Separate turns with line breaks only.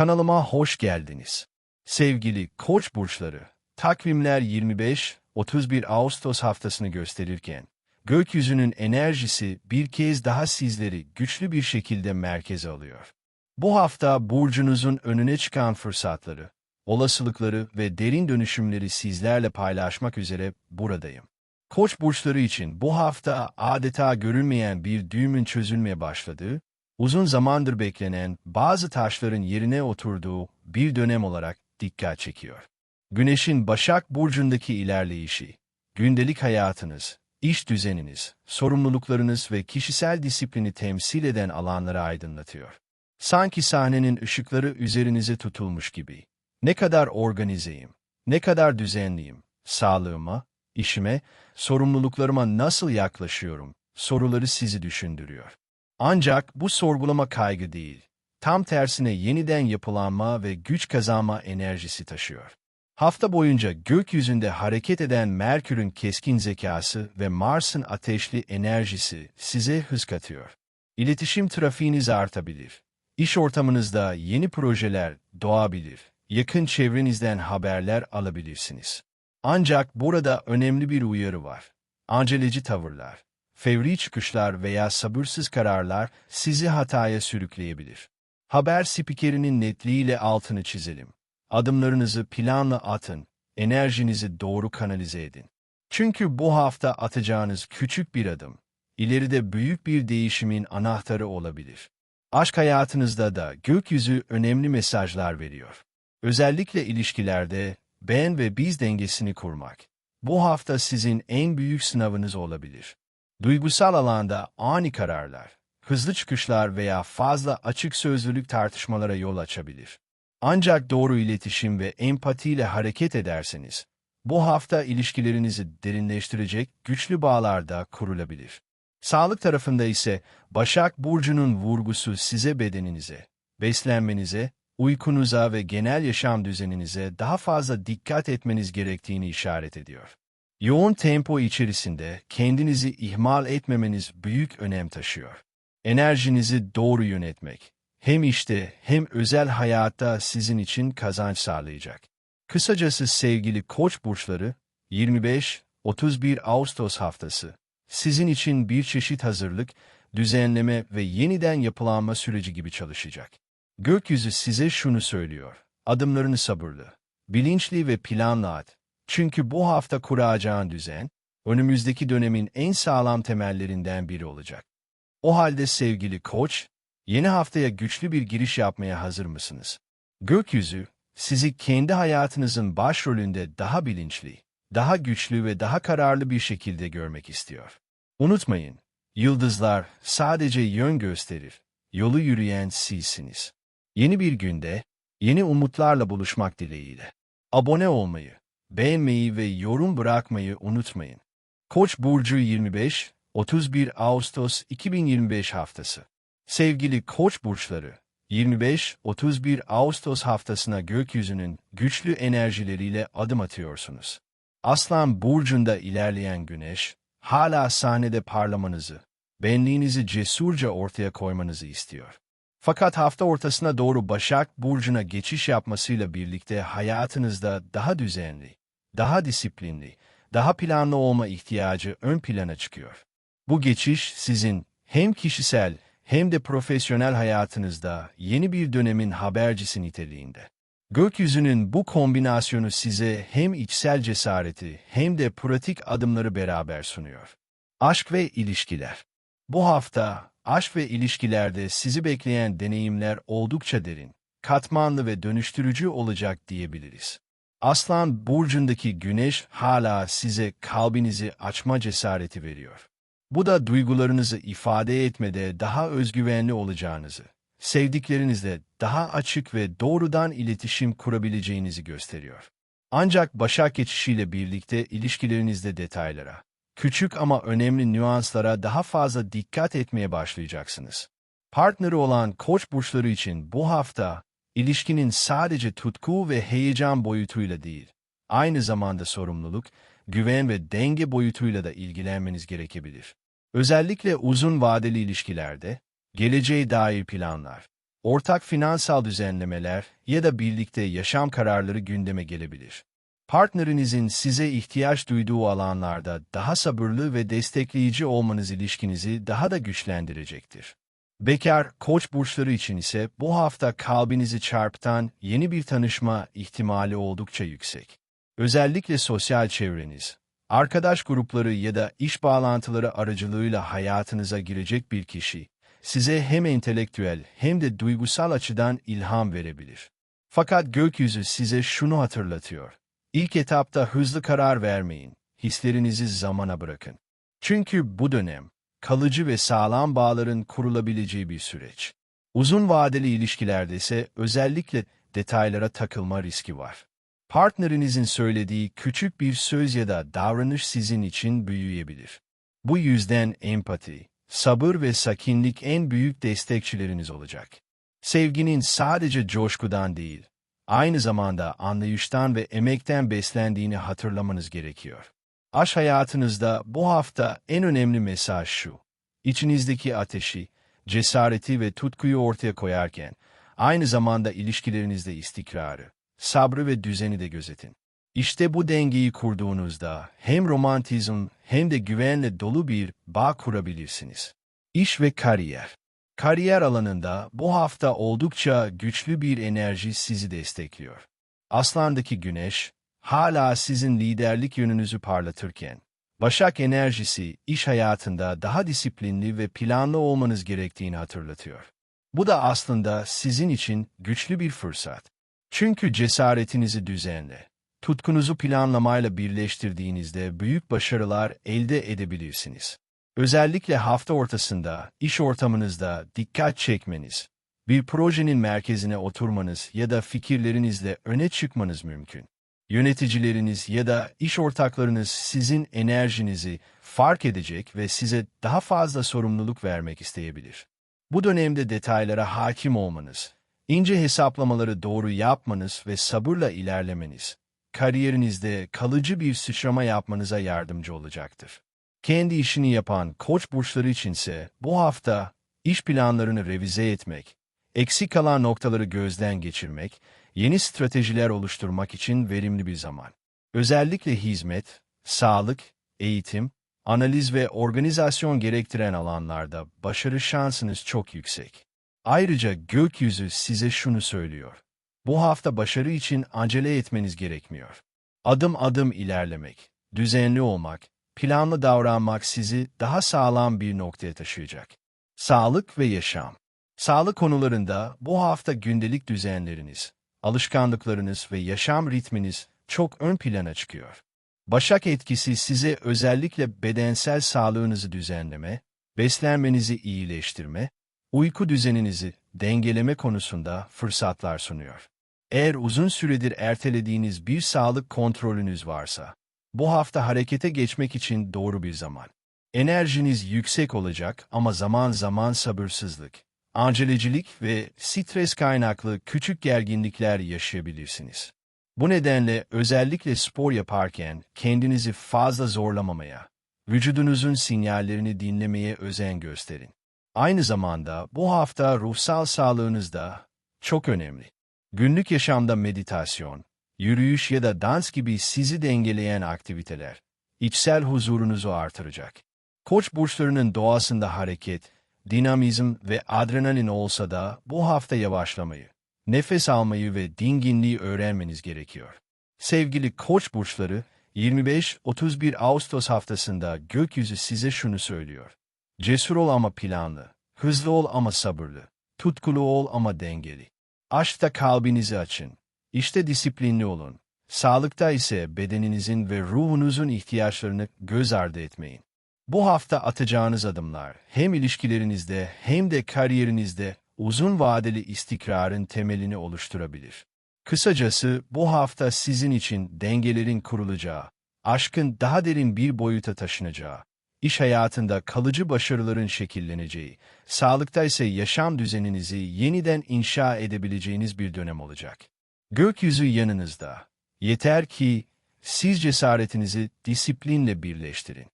Kanalıma hoş geldiniz. Sevgili Koç burçları, takvimler 25-31 Ağustos haftasını gösterirken, gökyüzünün enerjisi bir kez daha sizleri güçlü bir şekilde merkeze alıyor. Bu hafta burcunuzun önüne çıkan fırsatları, olasılıkları ve derin dönüşümleri sizlerle paylaşmak üzere buradayım. Koç burçları için bu hafta adeta görülmeyen bir düğümün çözülmeye başladığı, uzun zamandır beklenen bazı taşların yerine oturduğu bir dönem olarak dikkat çekiyor. Güneşin Başak Burcu'ndaki ilerleyişi, gündelik hayatınız, iş düzeniniz, sorumluluklarınız ve kişisel disiplini temsil eden alanları aydınlatıyor. Sanki sahnenin ışıkları üzerinize tutulmuş gibi. Ne kadar organizeyim, ne kadar düzenliyim, sağlığıma, işime, sorumluluklarıma nasıl yaklaşıyorum, soruları sizi düşündürüyor. Ancak bu sorgulama kaygı değil, tam tersine yeniden yapılanma ve güç kazanma enerjisi taşıyor. Hafta boyunca gökyüzünde hareket eden Merkür'ün keskin zekası ve Mars'ın ateşli enerjisi size hız katıyor. İletişim trafiğiniz artabilir. İş ortamınızda yeni projeler doğabilir. Yakın çevrenizden haberler alabilirsiniz. Ancak burada önemli bir uyarı var. Aceleci tavırlar, fevri çıkışlar veya sabırsız kararlar sizi hataya sürükleyebilir. Haber spikerinin netliğiyle altını çizelim. Adımlarınızı planla atın, enerjinizi doğru kanalize edin. Çünkü bu hafta atacağınız küçük bir adım, ileride büyük bir değişimin anahtarı olabilir. Aşk hayatınızda da gökyüzü önemli mesajlar veriyor. Özellikle ilişkilerde ben ve biz dengesini kurmak. Bu hafta sizin en büyük sınavınız olabilir. Duygusal alanda ani kararlar, hızlı çıkışlar veya fazla açık sözlülük tartışmalara yol açabilir. Ancak doğru iletişim ve empatiyle hareket ederseniz, bu hafta ilişkilerinizi derinleştirecek güçlü bağlarda kurulabilir. Sağlık tarafında ise Başak Burcu'nun vurgusu size bedeninize, beslenmenize, uykunuza ve genel yaşam düzeninize daha fazla dikkat etmeniz gerektiğini işaret ediyor. Yoğun tempo içerisinde kendinizi ihmal etmemeniz büyük önem taşıyor. Enerjinizi doğru yönetmek, hem işte hem özel hayatta sizin için kazanç sağlayacak. Kısacası sevgili koç burçları, 25-31 Ağustos haftası, sizin için bir çeşit hazırlık, düzenleme ve yeniden yapılanma süreci gibi çalışacak. Gökyüzü size şunu söylüyor, adımlarını sabırlı, bilinçli ve planlı at. Çünkü bu hafta kuracağın düzen, önümüzdeki dönemin en sağlam temellerinden biri olacak. O halde sevgili koç, yeni haftaya güçlü bir giriş yapmaya hazır mısınız? Gökyüzü, sizi kendi hayatınızın başrolünde daha bilinçli, daha güçlü ve daha kararlı bir şekilde görmek istiyor. Unutmayın, yıldızlar sadece yön gösterir, yolu yürüyen sizsiniz. Yeni bir günde, yeni umutlarla buluşmak dileğiyle. Abone olmayı, beğenmeyi ve yorum bırakmayı unutmayın. Koç burcu 25 31 Ağustos 2025 haftası. Sevgili Koç burçları, 25-31 Ağustos haftasına gökyüzünün güçlü enerjileriyle adım atıyorsunuz. Aslan burcunda ilerleyen güneş, hala sahnede parlamanızı, benliğinizi cesurca ortaya koymanızı istiyor. Fakat hafta ortasına doğru Başak Burcu'na geçiş yapmasıyla birlikte hayatınızda daha düzenli, daha disiplinli, daha planlı olma ihtiyacı ön plana çıkıyor. Bu geçiş sizin hem kişisel hem de profesyonel hayatınızda yeni bir dönemin habercisi niteliğinde. Gökyüzünün bu kombinasyonu size hem içsel cesareti hem de pratik adımları beraber sunuyor. Aşk ve ilişkiler. Bu hafta aşk ve ilişkilerde sizi bekleyen deneyimler oldukça derin, katmanlı ve dönüştürücü olacak diyebiliriz. Aslan burcundaki güneş hala size kalbinizi açma cesareti veriyor. Bu da duygularınızı ifade etmede daha özgüvenli olacağınızı, sevdiklerinizle daha açık ve doğrudan iletişim kurabileceğinizi gösteriyor. Ancak Başak geçişiyle birlikte ilişkilerinizde detaylara, küçük ama önemli nüanslara daha fazla dikkat etmeye başlayacaksınız. Partneri olan koç burçları için bu hafta, ilişkinin sadece tutku ve heyecan boyutuyla değil, aynı zamanda sorumluluk, güven ve denge boyutuyla da ilgilenmeniz gerekebilir. Özellikle uzun vadeli ilişkilerde, geleceğe dair planlar, ortak finansal düzenlemeler ya da birlikte yaşam kararları gündeme gelebilir. Partnerinizin size ihtiyaç duyduğu alanlarda daha sabırlı ve destekleyici olmanız ilişkinizi daha da güçlendirecektir. Bekar, koç burçları için ise bu hafta kalbinizi çarpıtan yeni bir tanışma ihtimali oldukça yüksek. Özellikle sosyal çevreniz, arkadaş grupları ya da iş bağlantıları aracılığıyla hayatınıza girecek bir kişi, size hem entelektüel hem de duygusal açıdan ilham verebilir. Fakat gökyüzü size şunu hatırlatıyor. İlk etapta hızlı karar vermeyin, hislerinizi zamana bırakın. Çünkü bu dönem, kalıcı ve sağlam bağların kurulabileceği bir süreç. Uzun vadeli ilişkilerde ise özellikle detaylara takılma riski var. Partnerinizin söylediği küçük bir söz ya da davranış sizin için büyüyebilir. Bu yüzden empati, sabır ve sakinlik en büyük destekçileriniz olacak. Sevginin sadece coşkudan değil, aynı zamanda anlayıştan ve emekten beslendiğini hatırlamanız gerekiyor. Aşk hayatınızda bu hafta en önemli mesaj şu. İçinizdeki ateşi, cesareti ve tutkuyu ortaya koyarken, aynı zamanda ilişkilerinizde istikrarı, sabrı ve düzeni de gözetin. İşte bu dengeyi kurduğunuzda hem romantizm hem de güvenle dolu bir bağ kurabilirsiniz. İş ve kariyer. Kariyer alanında bu hafta oldukça güçlü bir enerji sizi destekliyor. Aslandaki güneş, hala sizin liderlik yönünüzü parlatırken, Başak enerjisi iş hayatında daha disiplinli ve planlı olmanız gerektiğini hatırlatıyor. Bu da aslında sizin için güçlü bir fırsat. Çünkü cesaretinizi düzenle, tutkunuzu planlamayla birleştirdiğinizde büyük başarılar elde edebilirsiniz. Özellikle hafta ortasında, iş ortamınızda dikkat çekmeniz, bir projenin merkezine oturmanız ya da fikirlerinizle öne çıkmanız mümkün. Yöneticileriniz ya da iş ortaklarınız sizin enerjinizi fark edecek ve size daha fazla sorumluluk vermek isteyebilir. Bu dönemde detaylara hakim olmanız, ince hesaplamaları doğru yapmanız ve sabırla ilerlemeniz, kariyerinizde kalıcı bir sıçrama yapmanıza yardımcı olacaktır. Kendi işini yapan koç burçları içinse bu hafta iş planlarını revize etmek, eksik kalan noktaları gözden geçirmek, yeni stratejiler oluşturmak için verimli bir zaman. Özellikle hizmet, sağlık, eğitim, analiz ve organizasyon gerektiren alanlarda başarı şansınız çok yüksek. Ayrıca gökyüzü size şunu söylüyor. Bu hafta başarı için acele etmeniz gerekmiyor. Adım adım ilerlemek, düzenli olmak, planlı davranmak sizi daha sağlam bir noktaya taşıyacak. Sağlık ve yaşam. Sağlık konularında bu hafta gündelik düzenleriniz, alışkanlıklarınız ve yaşam ritminiz çok ön plana çıkıyor. Başak etkisi size özellikle bedensel sağlığınızı düzenleme, beslenmenizi iyileştirme, uyku düzeninizi dengeleme konusunda fırsatlar sunuyor. Eğer uzun süredir ertelediğiniz bir sağlık kontrolünüz varsa, bu hafta harekete geçmek için doğru bir zaman. Enerjiniz yüksek olacak ama zaman zaman sabırsızlık, acelecilik ve stres kaynaklı küçük gerginlikler yaşayabilirsiniz. Bu nedenle özellikle spor yaparken kendinizi fazla zorlamamaya, vücudunuzun sinyallerini dinlemeye özen gösterin. Aynı zamanda bu hafta ruhsal sağlığınız da çok önemli. Günlük yaşamda meditasyon, yürüyüş ya da dans gibi sizi dengeleyen aktiviteler, içsel huzurunuzu artıracak. Koç burçlarının doğasında hareket, dinamizm ve adrenalin olsa da bu hafta yavaşlamayı, nefes almayı ve dinginliği öğrenmeniz gerekiyor. Sevgili koç burçları, 25-31 Ağustos haftasında gökyüzü size şunu söylüyor. Cesur ol ama planlı, hızlı ol ama sabırlı, tutkulu ol ama dengeli. Aşkta kalbinizi açın, işte disiplinli olun. Sağlıkta ise bedeninizin ve ruhunuzun ihtiyaçlarını göz ardı etmeyin. Bu hafta atacağınız adımlar hem ilişkilerinizde hem de kariyerinizde uzun vadeli istikrarın temelini oluşturabilir. Kısacası bu hafta sizin için dengelerin kurulacağı, aşkın daha derin bir boyuta taşınacağı, iş hayatında kalıcı başarıların şekilleneceği, sağlıkta ise yaşam düzeninizi yeniden inşa edebileceğiniz bir dönem olacak. Gökyüzü yanınızda. Yeter ki siz cesaretinizi disiplinle birleştirin.